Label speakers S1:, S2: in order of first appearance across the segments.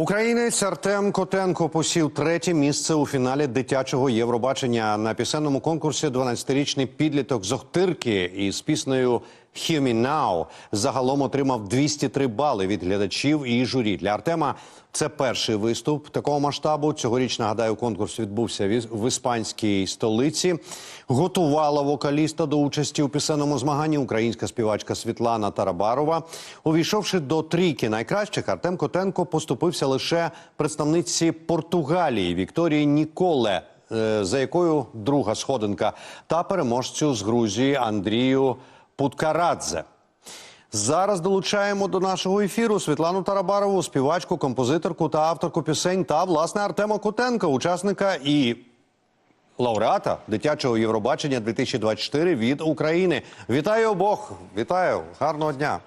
S1: Українець Артем Котенко посів третє місце у фіналі дитячого Євробачення на пісенному конкурсі. 12-річний підліток з Охтирки із піснею «Hear Me Now» загалом отримав 203 бали від глядачів і журі. Для Артема це перший виступ такого масштабу. Цьогоріч нагадаю, конкурс відбувся в іспанській столиці. Готувала вокаліста до участі у пісенному змаганні українська співачка Світлана Тарабарова. Увійшовши до трійки найкращих, Артем Котенко поступився лише представниці Португалії Вікторії Ніколе, е, за якою друга сходинка, та переможцю з Грузії Андрію Путкарадзе. Зараз долучаємо до нашого ефіру Світлану Тарабарову, співачку, композиторку та авторку пісень, та власне Артема Котенка, учасника і лауреата дитячого Євробачення 2024 від України. Вітаю обох! Вітаю! Гарного дня!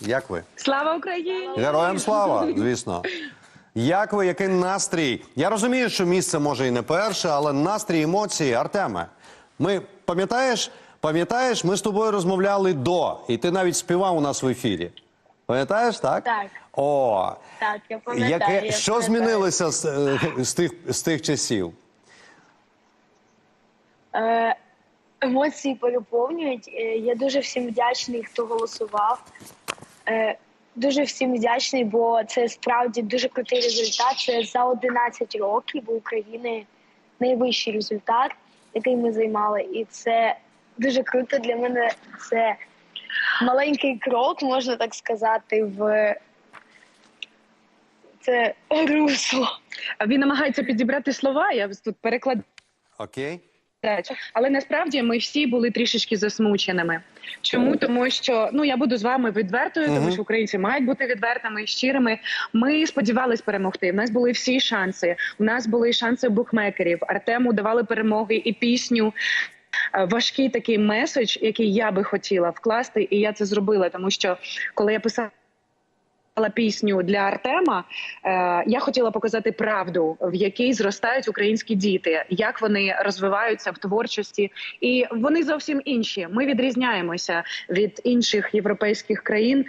S1: Як ви?
S2: Слава Україні!
S1: Героям слава, звісно. Як ви, який настрій? Я розумію, що місце може і не перше, але настрій, емоції, Артеме. Ми пам'ятаєш, пам'ятаєш, ми з тобою розмовляли до, і ти навіть співав у нас в ефірі. Пам'ятаєш, так?
S3: Так.
S1: О,
S3: Так, я пам'ятаю.
S1: яке, що
S3: пам'ятаю.
S1: змінилося з, е, з, тих, з тих часів?
S3: Е, емоції переповнюють. Е, Я дуже всім вдячний, хто голосував. Е, дуже всім вдячний, бо це справді дуже крутий результат. Це за 11 років у України найвищий результат, який ми займали. І це дуже круто для мене. Це маленький крок, можна так сказати, в це русло.
S2: Він намагається підібрати слова. Я тут перекладаю.
S1: Окей?
S2: Але насправді ми всі були трішечки засмученими. Чому? Тому що ну я буду з вами відвертою, тому що українці мають бути відвертими і щирими. Ми сподівались перемогти. У нас були всі шанси. У нас були шанси букмекерів. Артему давали перемоги і пісню. Е, Важкий такий меседж, який я би хотіла вкласти, і я це зробила, тому що коли я писала пісню для Артема, е, я хотіла показати правду, в якій зростають українські діти, як вони розвиваються в творчості, і вони зовсім інші. Ми відрізняємося від інших європейських країн.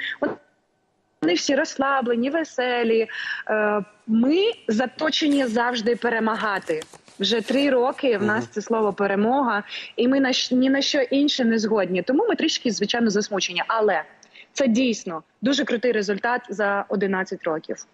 S2: Вони всі розслаблені, веселі. Е, Ми заточені завжди перемагати. Вже три роки в нас це слово перемога, і ми на ні на що інше не згодні. Тому ми трішки, звичайно, засмучені. Але це дійсно дуже крутий результат за 11 років.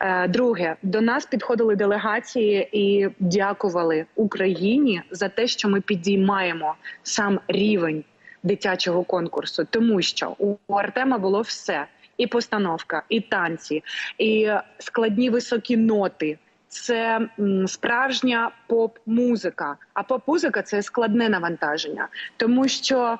S2: Е, Друге, до нас підходили делегації і дякували Україні за те, що ми підіймаємо сам рівень дитячого конкурсу, тому що у Артема було все: і постановка, і танці, і складні високі ноти. Це справжня поп-музика. А поп-музика це складне навантаження, тому що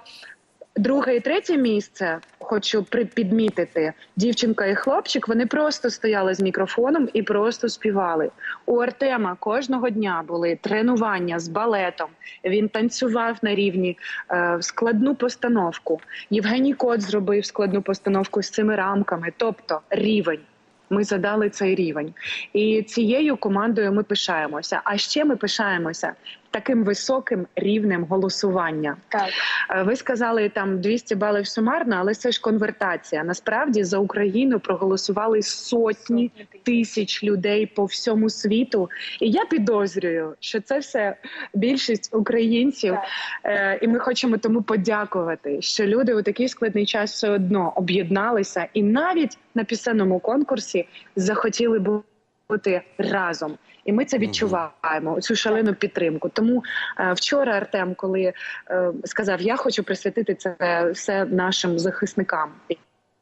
S2: друге і третє місце хочу підмітити. Дівчинка і хлопчик вони просто стояли з мікрофоном і просто співали. У Артема кожного дня були тренування з балетом. Він танцював на рівні е, складну постановку. Євгеній Кот зробив складну постановку з цими рамками, тобто рівень. Ми задали цей рівень, і цією командою ми пишаємося. А ще ми пишаємося таким високим рівнем голосування.
S3: Так.
S2: Е, Ви сказали там 200 балів сумарно, але це ж конвертація. Насправді за Україну проголосували сотні тисяч людей по всьому світу. І я підозрюю, що це все більшість українців.
S3: Так.
S2: Е, І ми хочемо тому подякувати, що люди у такий складний час все одно об'єдналися і навіть на пісенному конкурсі захотіли бути разом. І ми це відчуваємо цю шалену підтримку. Тому е, вчора Артем, коли е, сказав, я хочу присвятити це все нашим захисникам. І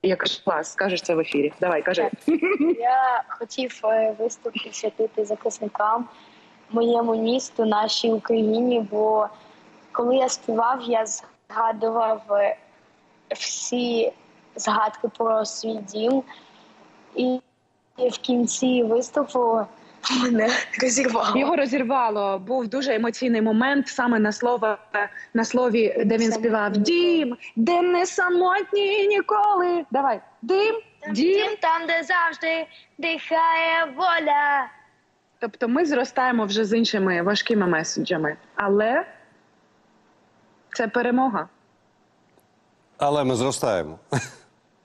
S2: Я кажу, клас, скажеш це в ефірі. Давай, кажи.
S3: Я хотів е, виступ присвятити захисникам моєму місту, нашій Україні. Бо коли я співав, я згадував е, всі згадки про свій дім, і в кінці виступу мене розірвало.
S2: Його розірвало. Був дуже емоційний момент саме на слово на слові, де він співав Дім, де не самотні ніколи. Давай, дим, дім.
S3: Дім там, де завжди дихає воля.
S2: Тобто ми зростаємо вже з іншими важкими меседжами, але це перемога.
S1: Але ми зростаємо.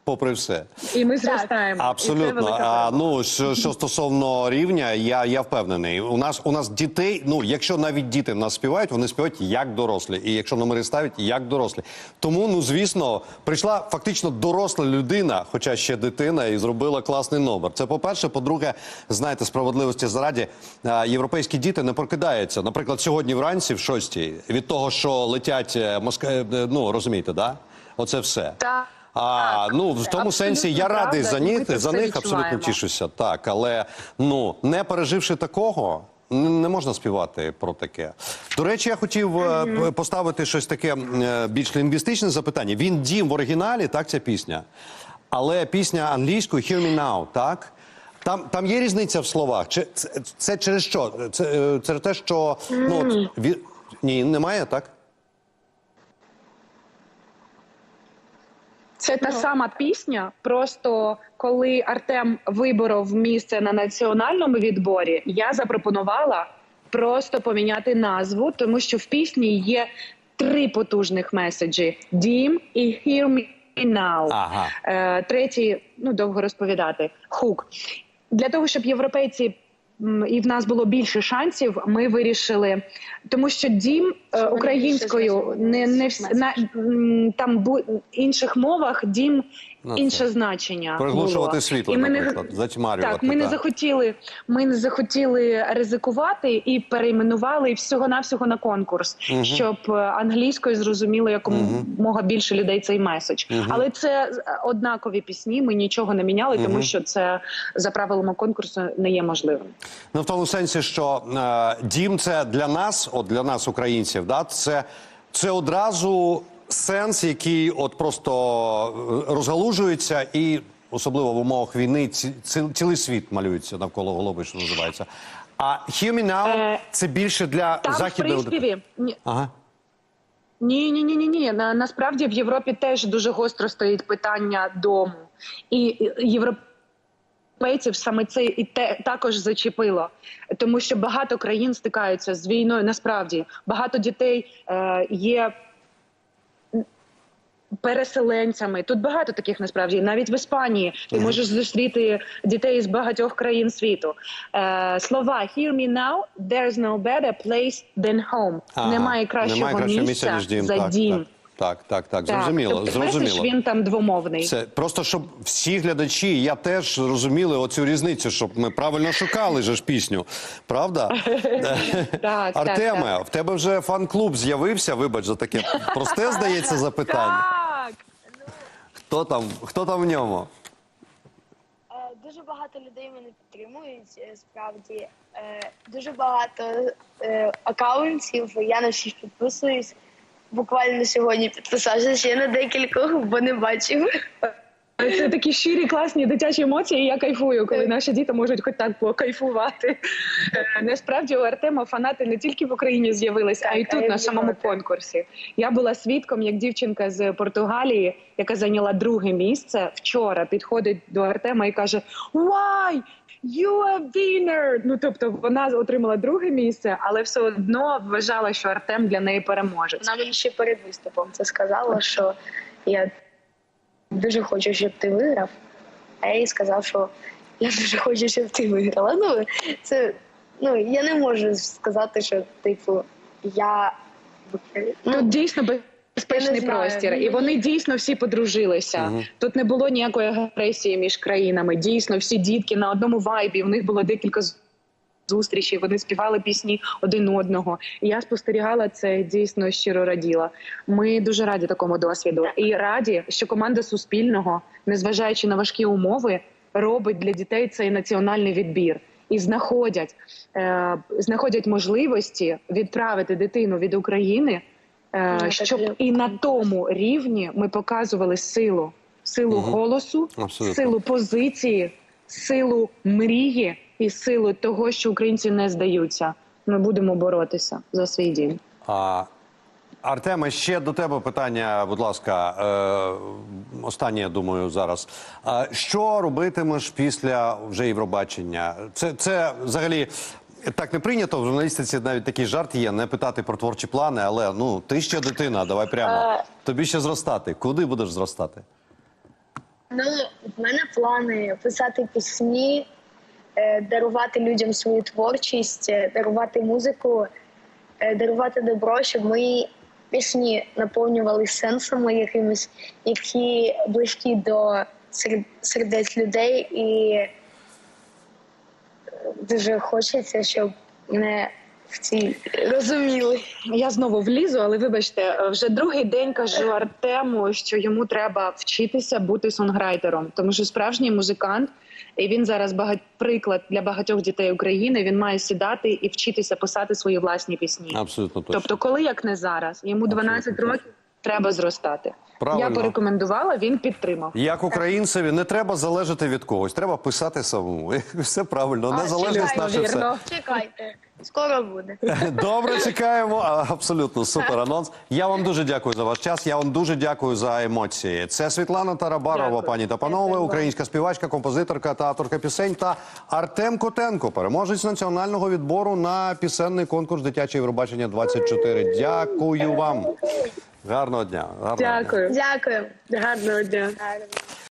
S1: Попри все.
S2: І ми зростаємо. І це
S1: Абсолютно. А, ну що, що стосовно рівня, я, я впевнений. У нас у нас дітей. Ну, якщо навіть діти в нас співають, вони співають як дорослі, і якщо номери ставлять, як дорослі. Тому, ну звісно, прийшла фактично доросла людина, хоча ще дитина, і зробила класний номер. Це по-перше. По-друге, знаєте, справедливості зараді а, європейські діти не прокидаються. Наприклад, сьогодні вранці, в шостій, від того, що летять е, Москва, е, ну розумієте, да? Оце все.
S2: Так.
S1: А ну в тому сенсі я радий за
S2: і ми
S1: них
S2: це
S1: за них абсолютно тішуся. Так, але ну не переживши такого. Не можна співати про таке. До речі, я хотів е, п- поставити щось таке е, більш лінгвістичне запитання. Він дім в оригіналі, так, ця пісня. Але пісня англійською «Hear me now», так? Там, там є різниця в словах. Чи це, це через що? Це, е, через те, що ну от, ві- ні, немає, так?
S2: Це та сама пісня. Просто коли Артем виборов місце на національному відборі, я запропонувала просто поміняти назву, тому що в пісні є три потужних меседжі: Дім і «Hear me now».
S1: Ага.
S2: Е, третій, ну довго розповідати. Хук для того, щоб європейці. І в нас було більше шансів. Ми вирішили, тому що дім е, українською не, не вс- на там бу інших мовах дім інше значення.
S1: Приглушувати світло,
S2: І ми не-
S1: наприклад, затьмарювати.
S2: Так, ми не захотіли. Ми не захотіли ризикувати і перейменували всього навсього на конкурс, щоб е, англійською зрозуміло якомога більше людей цей меседж. Але це е, однакові пісні. Ми нічого не міняли, тому що це за правилами конкурсу не є можливим.
S1: Ну, в тому сенсі, що е, дім це для нас, от для нас, українців, да, це, це одразу сенс, який от просто е, розгалужується, і особливо в умовах війни ці, ці- цілий світ малюється навколо голови, що називається. А «Hear me now»
S2: Е,
S1: це більше для
S2: Там
S1: західної аудиторії.
S2: ні,
S1: Ага.
S2: Ні, ні, ні, ні, ні. На, насправді в Європі теж дуже гостро стоїть питання дому, і європейців саме це і те також зачепило, тому що багато країн стикаються з війною. Насправді багато дітей е, є. Переселенцями тут багато таких насправді навіть в Іспанії ти можеш зустріти дітей з багатьох країн світу. Е, слова «Hear me now, there's no better place than home».
S1: Ага.
S2: Немає кращого,
S1: Немає кращого
S2: місця,
S1: ніж дім.
S2: за
S1: так,
S2: дім.
S1: Так, так, так, зрозуміло.
S2: тобто меседж, він там двомовний.
S1: Все просто щоб всі глядачі, я теж розуміли оцю різницю, щоб ми правильно шукали же ж пісню. Правда?
S2: Так,
S1: Артеме, в тебе вже фан-клуб з'явився. Вибач за таке просте здається запитання. Хто там? Хто там в ньому?
S3: Е, Дуже багато людей мене підтримують. е, Справді Е, дуже багато е, акаунтів. Я на всіх підписуюсь. Буквально сьогодні підписався ще на декількох, бо не бачив.
S2: Це такі щирі, класні дитячі емоції. і Я кайфую, коли наші діти можуть хоч так покайфувати. Е, Насправді у Артема фанати не тільки в Україні з'явилися, а й тут на самому конкурсі. Я була свідком, як дівчинка з Португалії, яка зайняла друге місце вчора, підходить до Артема і каже: Why? You a winner! Ну тобто вона отримала друге місце, але все одно вважала, що Артем для неї переможе.
S3: Вона мені ще перед виступом це сказала, що я дуже хочу, щоб ти виграв. А я їй сказав, що я дуже хочу, щоб ти виграла. Ну, це ну я не можу сказати, що типу я Ну,
S2: дійсно безпечний простір, і вони дійсно всі подружилися.
S1: Мгм.
S2: Тут не було ніякої агресії між країнами. Дійсно, всі дітки на одному вайбі. У них було декілька з- зустрічей. Вони співали пісні один одного. І я спостерігала це дійсно щиро раділа. Ми дуже раді такому досвіду і раді, що команда Суспільного, незважаючи на важкі умови, робить для дітей цей національний відбір. І знаходять, е, знаходять можливості відправити дитину від України, е,
S3: Ну,
S2: щоб
S3: і-
S2: на тому рівні ми показували силу, силу
S1: Мгм.
S2: голосу,
S1: Абсолютно.
S2: силу позиції, силу мрії і силу того, що українці не здаються. Ми будемо боротися за свій дім.
S1: А, Артеме, ще до тебе питання, будь ласка. Е, останнє, я думаю, зараз. А, що робитимеш після вже Євробачення? Це, це взагалі. Так не прийнято в журналістиці навіть такий жарт є не питати про творчі плани, але ну ти ще дитина, давай прямо.
S3: Е.
S1: Тобі ще зростати. Куди будеш зростати?
S3: Ну, в мене плани писати пісні, е, дарувати людям свою творчість, е, дарувати музику, е, дарувати добро, щоб мої пісні наповнювали сенсами якимись, які близькі до сердець людей, і е, дуже хочеться, щоб мене в цій розуміли.
S2: Я знову влізу, але вибачте, вже другий день кажу Артему, що йому треба вчитися бути сонграйтером, тому що справжній музикант, і він зараз багать приклад для багатьох дітей України. Він має сідати і вчитися писати свої власні пісні.
S1: Абсолютно точно.
S2: Тобто, коли як не зараз, йому 12
S1: Абсолютно
S2: років треба зростати.
S1: Правильно.
S2: Я порекомендувала, він підтримав.
S1: Як українцеві не треба залежати від когось, треба писати самому. Все правильно,
S3: А,
S1: незалежність
S3: чекай,
S1: наше все.
S2: вірно.
S3: Чекайте, скоро буде.
S1: Добре, чекаємо. Абсолютно супер анонс. Я вам дуже дякую за ваш час. Я вам дуже дякую за емоції. Це Світлана Тарабарова,
S2: Дякую.
S1: пані та панове, українська співачка, композиторка та авторка пісень та Артем Котенко, переможець національного відбору на пісенний конкурс дитяче Євробачення 24. Дякую вам. Гарного дня. Гарного дня.
S2: Дякую.
S3: Дякую.
S2: Гарного дня.